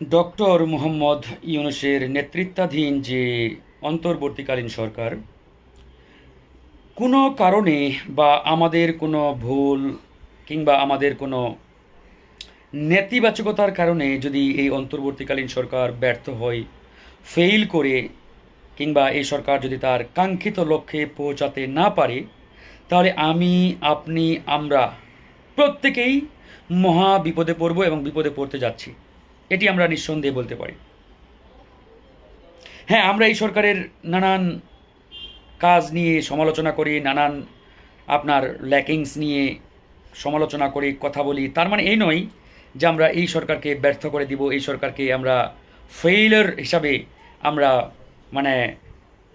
Doctor Mohammad ইউনুসের নেতৃত্বাধীন যে অন্তর্বর্তীকালীন সরকার, কোনো কারণে বা আমাদের কোনো ভুল কিংবা আমাদের কোনো নেতিবাচকতার কারণে যদি এই অন্তর্বর্তীকালীন সরকার ব্যর্থ হয় ফেইল করে, কিংবা এই সরকার যদি তার কাঙ্ক্ষিত লক্ষ্যে পৌঁছাতে না পারে, তাহলে আমি, আপনি, আমরা প্রত্যেকেই মহা বিপদে পড়ব এবং বিপদে পড়তে যাচ্ছি। এটি আমরা নিঃসন্দেহে বলতে পারি। হ্যাঁ আমরা এই সরকারের নানান কাজ নিয়ে সমালোচনা করি, নানান আপনার ল্যাকিংস নিয়ে সমালোচনা করি, কথা বলি। তার মানে এই নয় যে আমরা এই সরকারকে ব্যর্থ করে দিব, এই সরকারকে আমরা ফেইলার হিসাবে আমরা মানে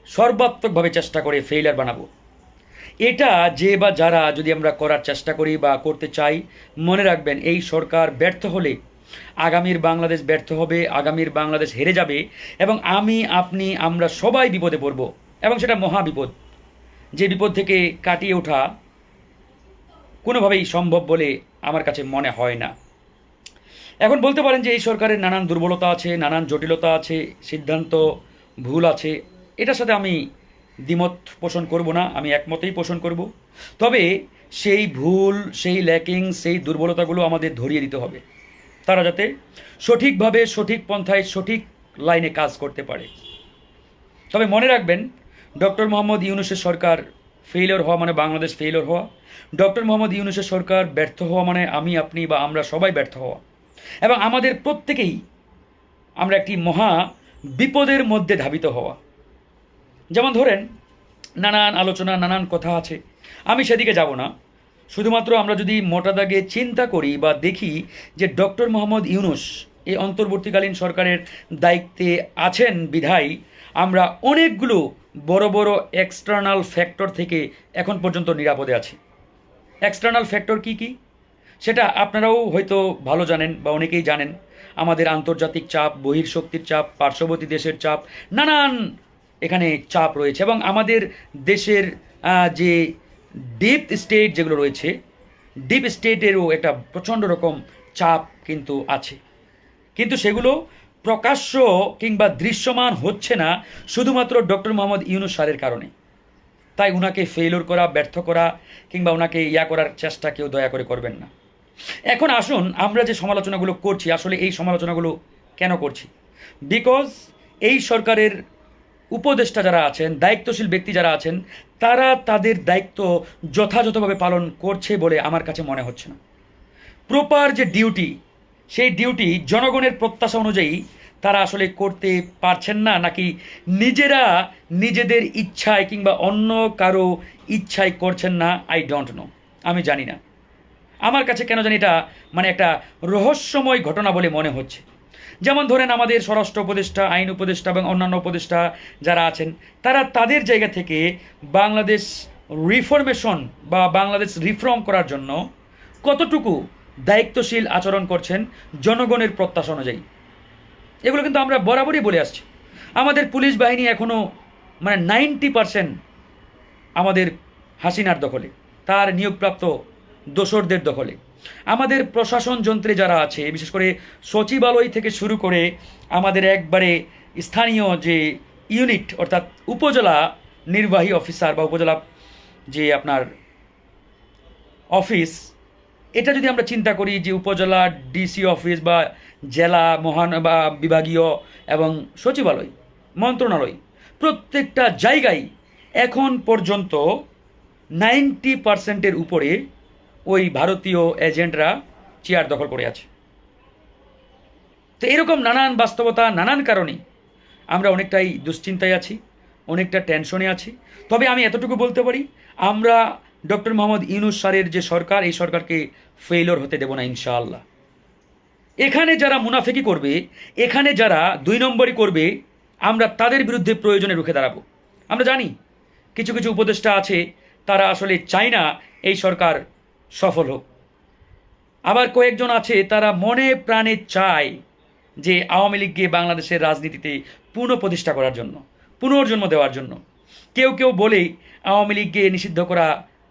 সর্বাত্মকভাবে চেষ্টা করে ফেইলার বানাবো। এটা যে বা যারা যদি আমরা করার চেষ্টা করি বা করতে চাই, মনে রাখবেন এই সরকার ব্যর্থ হলে আগামীর বাংলাদেশ ব্যর্থ হবে, আগামীর বাংলাদেশ হেরে যাবে এবং আমি, আপনি, আমরা সবাই বিপদে পড়ব এবং সেটা মহা বিপদ। যে বিপদ থেকে কাটিয়ে ওঠা কোনোভাবেই সম্ভব বলে আমার কাছে মনে হয় না। এখন বলতে পারেন যে এই সরকারের নানান দুর্বলতা আছে, নানান জটিলতা আছে, সিদ্ধান্ত ভুল আছে। এটার সাথে আমি দ্বিমত পোষণ করব না, আমি একমতেই পোষণ করব। তবে সেই ভুল, সেই ল্যাকিং সেই দুর্বলতাগুলো আমাদের ধরিয়ে দিতে হবে। তারা যাতে সঠিকভাবে সঠিক পন্থায় সঠিক লাইনে কাজ করতে পারে। তবে মনে রাখবেন, ডক্টর মোহাম্মদ ইউনুসের সরকার ফেইলিওর হওয়া মানে বাংলাদেশ ফেইলিওর হওয়া। ডক্টর মোহাম্মদ ইউনুসের সরকার ব্যর্থ হওয়া মানে আমি, আপনি বা আমরা সবাই ব্যর্থ হওয়া। এবং আমাদের প্রত্যেকেই আমরা একটি মহা বিপদের মধ্যে ধাবিত হওয়া। যেমন ধরেন, নানান আলোচনা, নানান কথা আছে। আমি সেদিকে যাব না। শুধুমাত্র আমরা যদি মোটা দাগে চিন্তা করি বা দেখি যে ডক্টর মোহাম্মদ ইউনুস এই অন্তর্বর্তীকালীন সরকারের দায়িত্বে আছেন বিধায়, আমরা অনেকগুলো বড় বড় এক্সটার্নাল ফ্যাক্টর থেকে এখন পর্যন্ত নিরাপদে আছি। এক্সটার্নাল ফ্যাক্টর কি কি? সেটা আপনারাও হয়তো ভালো জানেন বা অনেকেই জানেন। আমাদের আন্তর্জাতিক চাপ বহির্শক্তির চাপ, পার্শ্ববর্তী দেশের চাপ, নানান এখানে চাপ রয়েছে এবং আমাদের দেশের যে ডিপ স্টেট যেগুলো রয়েছে ডিপ স্টেটেরও একটা প্রচণ্ড রকম চাপ কিন্তু আছে। কিন্তু সেগুলো প্রকাশ্য কিংবা দৃশ্যমান হচ্ছে না শুধুমাত্র ডক্টর মোহাম্মদ ইউনুস সারের কারণে। তাই উনাকে ফেইলর করা, ব্যর্থ করা কিংবা ওনাকে ইয়া করার চেষ্টা কেউ দয়া করে করবেন না। এখন আসুন আমরা যে সমালোচনাগুলো করছি, আসলে এই সমালোচনাগুলো কেন করছি? বিকজ এই সরকারের উপদেষ্টা যারা আছেন, দায়িত্বশীল ব্যক্তি যারা আছেন, তারা তাদের দায়িত্ব যথাযথভাবে পালন করছে বলে আমার কাছে মনে হচ্ছে না। প্রপার যে ডিউটি সেই ডিউটি জনগণের প্রত্যাশা অনুযায়ী তারা আসলে করতে পারছেন না, নাকি নিজেরা নিজেদের ইচ্ছায় কিংবা অন্য কারও ইচ্ছায় করছেন না আই ডোন্ট নো আমি জানি না। আমার কাছে কেন জানি এটা মানে একটা রহস্যময় ঘটনা বলে মনে হচ্ছে। যেমন ধরেন আমাদের স্বরাষ্ট্র উপদেষ্টা, আইন উপদেষ্টা এবং অন্যান্য উপদেষ্টা যারা আছেন, তারা তাদের জায়গা থেকে বাংলাদেশ রিফরমেশন বা বাংলাদেশ রিফর্ম করার জন্য কতটুকু দায়িত্বশীল আচরণ করছেন জনগণের প্রত্যাশা অনুযায়ী। এগুলো কিন্তু আমরা বরাবরই বলে আসছি। আমাদের পুলিশ বাহিনী এখনও মানে নাইনটি পারসেন্ট আমাদের হাসিনার দখলে, তার নিয়োগপ্রাপ্ত দোসরদের দখলে। আমাদের প্রশাসন যন্ত্রে যারা আছে, বিশেষ করে সচিবালয় থেকে শুরু করে আমাদের একবারে স্থানীয় যে ইউনিট, অর্থাৎ উপজেলা নির্বাহী অফিসার বা উপজেলা যে আপনার অফিস, এটা যদি আমরা চিন্তা করি যে উপজেলা ডিসি অফিস বা জেলা মহান বা বিভাগীয় এবং সচিবালয়, মন্ত্রণালয়, প্রত্যেকটা জায়গায় এখন পর্যন্ত নাইনটি পার্সেন্টের উপরে ওই ভারতীয় এজেন্টরা চেয়ার দখল করে আছে। তো এরকম নানান বাস্তবতা, নানান কারণে আমরা অনেকটাই দুশ্চিন্তায় আছি, অনেকটা টেনশনে আছি। তবে আমি এতটুকু বলতে পারি, আমরা ডক্টর মোহাম্মদ ইউনুস স্যারের যে সরকার, এই সরকারকে ফেইলর হতে দেব না, ইনশাআল্লাহ। এখানে যারা মুনাফেকি করবে, এখানে যারা দুই নম্বরই করবে, আমরা তাদের বিরুদ্ধে প্রয়োজনে রুখে দাঁড়াবো। আমরা জানি, কিছু কিছু উপদেষ্টা আছে, তারা আসলে চায় না এই সরকার সফল হোক। আবার কয়েকজন আছে তারা মনে প্রাণে চায় যে আওয়ামী লীগকে বাংলাদেশের রাজনীতিতে পুনঃপ্রতিষ্ঠা করার জন্য, পুনর্জন্ম দেওয়ার জন্য। কেউ কেউ বলে আওয়ামী লীগকে নিষিদ্ধ করা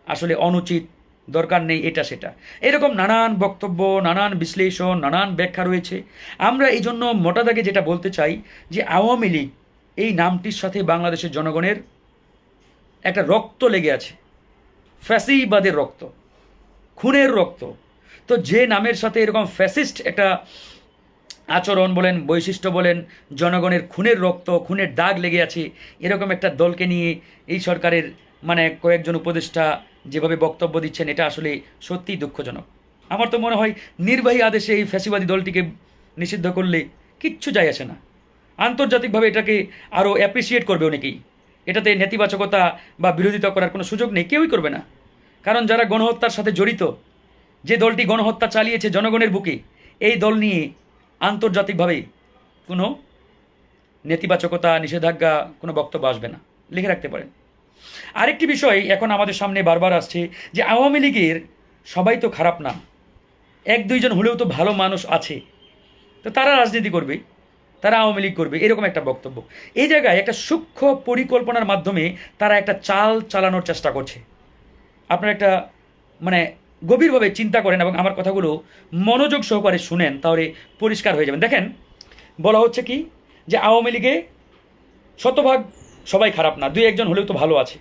আসলে অনুচিত, দরকার নেই এটা সেটা। এরকম নানান বক্তব্য, নানান বিশ্লেষণ, নানান ব্যাখ্যা রয়েছে। আমরা এই জন্য মোটা দাগে যেটা বলতে চাই যে আওয়ামী লীগ এই নামটির সাথে বাংলাদেশের জনগণের একটা রক্ত লেগে আছে। ফ্যাসিবাদের রক্ত। খুনের রক্ত। তো যে নামের সাথে এরকম ফ্যাসিস্ট একটা আচরণ বলেন, বৈশিষ্ট্য বলেন, জনগণের খুনের রক্ত, খুনের দাগ লেগে আছে, এরকম একটা দলকে নিয়ে এই সরকারের মানে কয়েকজন উপদেষ্টা যেভাবে বক্তব্য দিচ্ছেন, এটা আসলে সত্যিই দুঃখজনক। আমার তো মনে হয় নির্বাহী আদেশে এই ফ্যাসিবাদী দলটিকে নিষিদ্ধ করলে কিচ্ছু যায় আসে না। আন্তর্জাতিকভাবে এটাকে আরও অ্যাপ্রিসিয়েট করবে অনেকেই। এটাতে নেতিবাচকতা বা বিরোধিতা করার কোনো সুযোগ নেই, কেউই করবে না। কারণ যারা গণহত্যার সাথে জড়িত, যে দলটি গণহত্যা চালিয়েছে জনগণের বুকে, এই দল নিয়ে আন্তর্জাতিকভাবে কোনো নেতিবাচকতা, নিষেধাজ্ঞা, কোনো বক্তব্য আসবে না। লিখে রাখতে পারেন। আরেকটি বিষয় এখন আমাদের সামনে বারবার আসছে যে আওয়ামী লীগের সবাই তো খারাপ না, এক দুইজন হলেও তো ভালো মানুষ আছে। তো তারা রাজনীতি করবে, তারা আওয়ামী লীগ করবে, এরকম একটা বক্তব্য। এই জায়গায় একটা সূক্ষ্ম পরিকল্পনার মাধ্যমে তারা একটা চাল চালানোর চেষ্টা করছে। আপনারা একটা মানে গভীরভাবে চিন্তা করেন এবং আমার কথাগুলো মনোযোগ সহকারে শুনেন, তাহলে পরিষ্কার হয়ে যাবেন। দেখেন, বলা হচ্ছে কি যে আওয়ামী লীগে শতভাগ সবাই খারাপ না, দুই একজন হলেও তো ভালো আছে।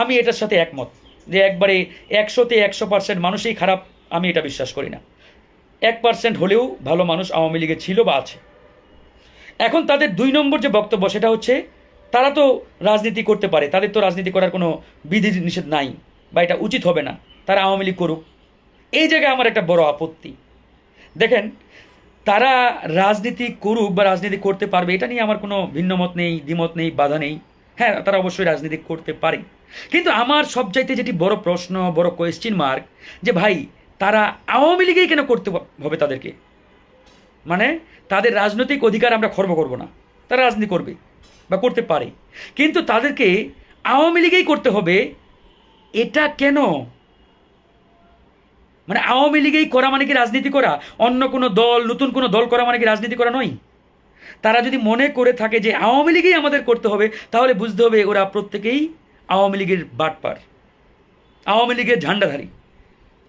আমি এটার সাথে একমত যে একবারে একশোতে একশো পার্সেন্ট মানুষই খারাপ, আমি এটা বিশ্বাস করি না। এক পার্সেন্ট হলেও ভালো মানুষ আওয়ামী লীগে ছিল বা আছে। এখন তাদের দুই নম্বর যে বক্তব্য, সেটা হচ্ছে তারা তো রাজনীতি করতে পারে, তাদের তো রাজনীতি করার কোনো বিধি নিষেধ নাই। বা এটা উচিত হবে না, তারা আওয়ামী লীগ করুক। এই জায়গায় আমার একটা বড় আপত্তি। দেখেন, তারা রাজনীতি করুক বা রাজনীতি করতে পারবে, এটা নিয়ে আমার কোনো ভিন্ন মত নেই, দ্বিমত নেই, বাধা নেই। হ্যাঁ তারা অবশ্যই রাজনীতি করতে পারে। কিন্তু আমার সবচাইতে যেটি বড় প্রশ্ন, বড় কোয়েশ্চেন মার্ক যে ভাই, তারা আওয়ামী লীগেই কেন করতে হবে তাদেরকে? মানে তাদের রাজনৈতিক অধিকার আমরা খর্ব করব না। তারা রাজনীতি করবে বা করতে পারে। কিন্তু তাদেরকে আওয়ামী লীগেই করতে হবে এটা কেন? মানে আওয়ামী লীগেই করা মানে কি রাজনীতি করা? অন্য কোনো দল, নতুন কোনো দল করা মানে কি রাজনীতি করা নয়? তারা যদি মনে করে থাকে যে আওয়ামী লীগেই আমাদের করতে হবে, তাহলে বুঝতে হবে ওরা প্রত্যেকেই আওয়ামী লীগের বাটপার। আওয়ামী লীগের ঝান্ডাধারী।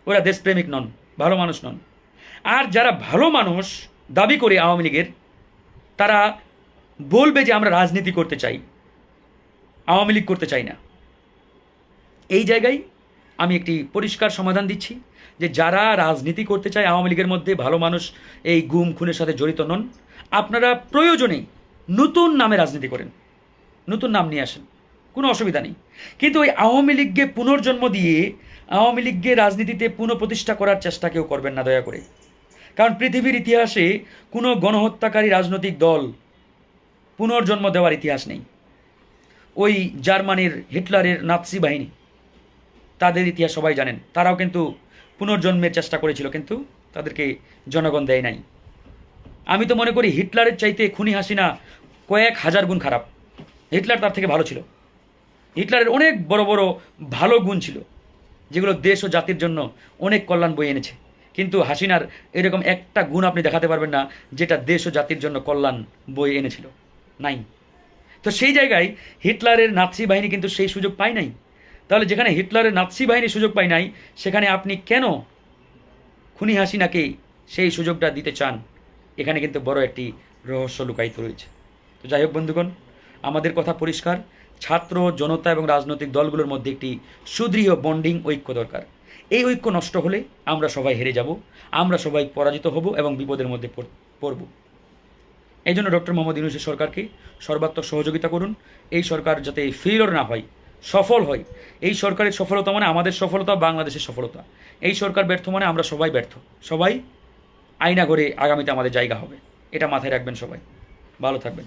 ওরা দেশপ্রেমিক নন, ভালো মানুষ নন। আর যারা ভালো মানুষ দাবি করে আওয়ামী লীগের, তারা বলবে যে আমরা রাজনীতি করতে চাই। আওয়ামী লীগ করতে চাই না। এই জায়গায় আমি একটি পরিষ্কার সমাধান দিচ্ছি যে যারা রাজনীতি করতে চায় আওয়ামী লীগের মধ্যে, ভালো মানুষ, এই গুম খুনের সাথে জড়িত নন, আপনারা প্রয়োজনে নতুন নামে রাজনীতি করেন, নতুন নাম নিয়ে আসেন, কোনো অসুবিধা নেই। কিন্তু ওই আওয়ামী লীগকে পুনর্জন্ম দিয়ে, আওয়ামী লীগকে রাজনীতিতে পুনঃপ্রতিষ্ঠা করার চেষ্টা কেউ করবেন না, দয়া করে। কারণ পৃথিবীর ইতিহাসে কোনো গণহত্যাকারী রাজনৈতিক দল পুনর্জন্ম দেওয়ার ইতিহাস নেই। ওই জার্মানির হিটলারের নাৎসি বাহিনী তাদের ইতিহাস সবাই জানেন। তারাও কিন্তু পুনর্জন্মের চেষ্টা করেছিল, কিন্তু তাদেরকে জনগণ দেয় নাই। আমি তো মনে করি হিটলারের চাইতে খুনি হাসিনা কয়েক হাজার গুণ খারাপ। হিটলার তার থেকে ভালো ছিল। হিটলারের অনেক বড় বড় ভালো গুণ ছিল, যেগুলো দেশ ও জাতির জন্য অনেক কল্যাণ বয়ে এনেছে। কিন্তু হাসিনার এরকম একটা গুণ আপনি দেখাতে পারবেন না, যেটা দেশ ও জাতির জন্য কল্যাণ বয়ে এনেছিল। নাই। তো সেই জায়গায় হিটলারের নাৎসি বাহিনী কিন্তু সেই সুযোগ পায় নাই। তাহলে যেখানে হিটলারের নাৎসি বাহিনী সুযোগ পায় নাই, সেখানে আপনি কেন খুনি হাসিনাকে সেই সুযোগটা দিতে চান? এখানে কিন্তু বড় একটি রহস্য লুকায়িত রয়েছে। তো যাই হোক বন্ধুগণ, আমাদের কথা পরিষ্কার। ছাত্র, জনতা এবং রাজনৈতিক দলগুলোর মধ্যে একটি সুদৃঢ় বন্ডিং ঐক্য দরকার। এই ঐক্য নষ্ট হলে আমরা সবাই হেরে যাব, আমরা সবাই পরাজিত হব এবং বিপদের মধ্যে পড়- পড়ব। এই জন্য ডক্টর মোহাম্মদ ইউনুসের সরকারকে সর্বাত্মক সহযোগিতা করুন। এই সরকার যাতে ফেইলর না হয় সফল হয় এই সরকারের সফলতা মানে আমাদের সফলতা, বাংলাদেশের সফলতা। এই সরকার ব্যর্থ মানে আমরা সবাই ব্যর্থ। সবাই আয়না ঘরে আগামীতে আমাদের জায়গা হবে। এটা মাথায় রাখবেন সবাই। ভালো থাকবেন।